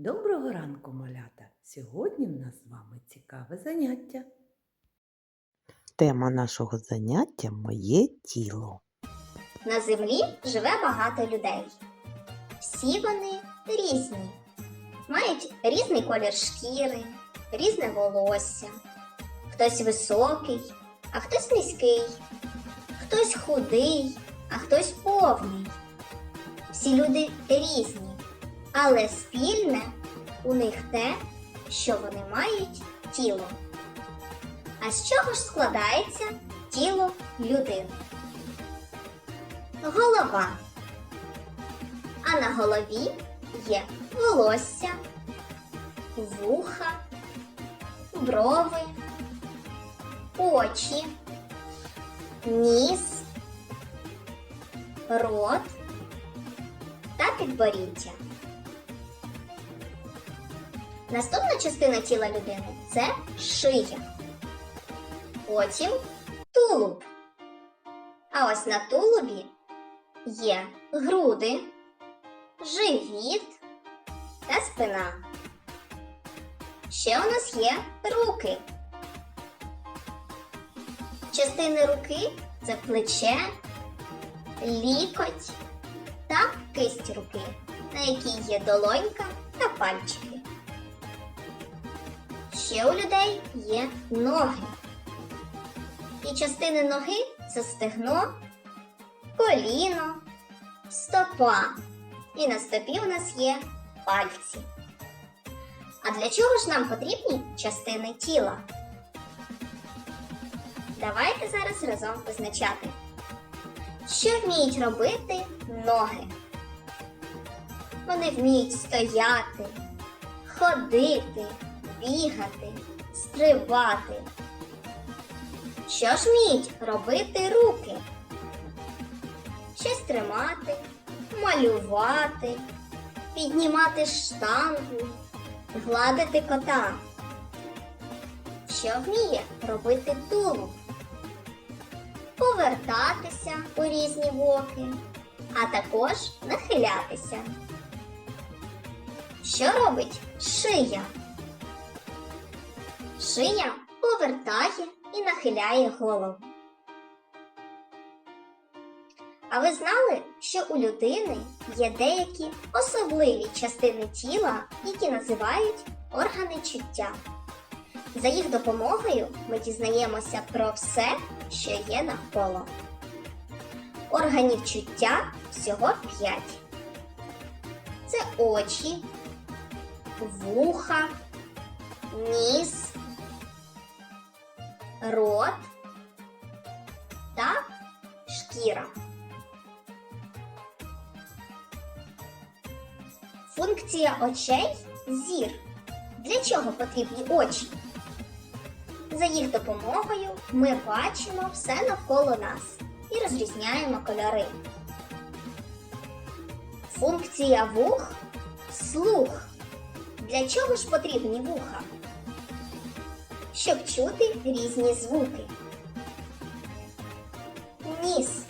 Доброго ранку, малята! Сьогодні в нас з вами цікаве заняття. Тема нашого заняття моє тіло. На землі живе багато людей. Всі вони різні, мають різний колір шкіри, різне волосся. Хтось високий, а хтось низький, хтось худий, а хтось повний. Всі люди різні, але спільне у них те, що вони мають тіло. А з чого ж складається тіло людини? Голова. А на голові є волосся, вуха, брови, очі, ніс, рот та підборіддя. Наступна частина тіла людини це шия. Потім тулуб. А ось на тулубі є груди, живіт та спина. Ще у нас є руки. Частини руки це плече, лікоть та кисть руки, на якій є долонька та пальчики. Ще у людей є ноги. І частини ноги це стегно, коліно, стопа. І на стопі у нас є пальці. А для чого ж нам потрібні частини тіла? Давайте зараз разом визначати, що вміють робити ноги. Вони вміють стояти, ходити, бігати, стрибати. Що ж вміють робити руки? Щось тримати, малювати, піднімати штангу, гладити кота. Що вміє робити тулуб? Повертатися у різні боки, а також нахилятися. Що робить шия? Шия повертає і нахиляє голову. А ви знали, що у людини є деякі особливі частини тіла, які називають органи чуття? За їх допомогою ми дізнаємося про все, що є навколо. Органів чуття всього п'ять. Це очі, вуха, ніс, рот та шкіра. Функція очей зір. Для чого потрібні очі? За їх допомогою ми бачимо все навколо нас і розрізняємо кольори. Функція вух слух. Для чого ж потрібні вуха? Щоб чути різні звуки. Ніс.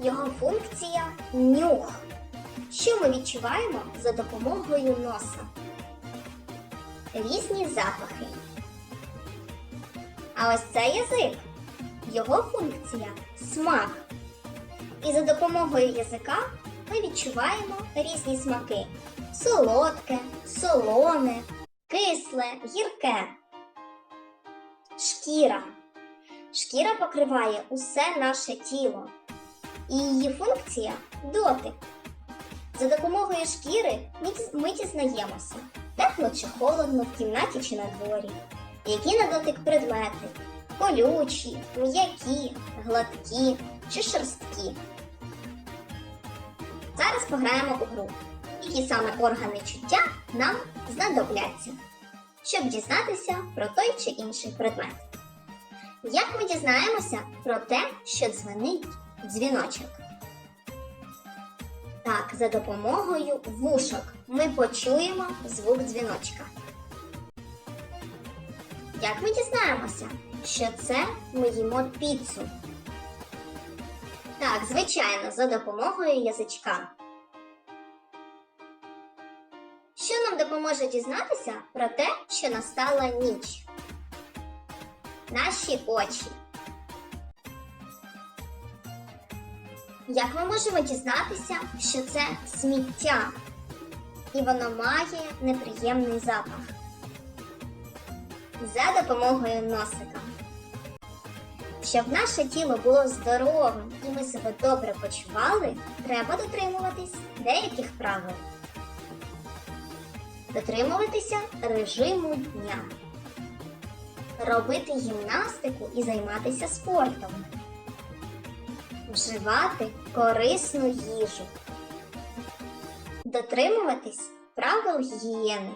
Його функція нюх. Що ми відчуваємо за допомогою носа? Різні запахи. А ось це язик. Його функція смак. І за допомогою язика ми відчуваємо різні смаки: солодке, солоне, кисле, гірке. Шкіра. Шкіра покриває усе наше тіло. І її функція дотик. За допомогою шкіри ми дізнаємося, тепло чи холодно в кімнаті чи на дворі, які на дотик предмети колючі, м'які, гладкі чи шерсткі. Зараз пограємо у гру, які саме органи чуття нам знадобляться, щоб дізнатися про той чи інший предмет. Як ми дізнаємося про те, що дзвонить дзвіночок? Так, за допомогою вушок ми почуємо звук дзвіночка. Як ми дізнаємося, що це ми їмо піцу? Так, звичайно, за допомогою язичка. Допоможе дізнатися про те, що настала ніч? Наші очі. Як ми можемо дізнатися, що це сміття, і воно має неприємний запах? За допомогою носика. Щоб наше тіло було здоровим і ми себе добре почували, треба дотримуватись деяких правил. Дотримуватися режиму дня. Робити гімнастику і займатися спортом. Вживати корисну їжу. Дотримуватись правил гігієни.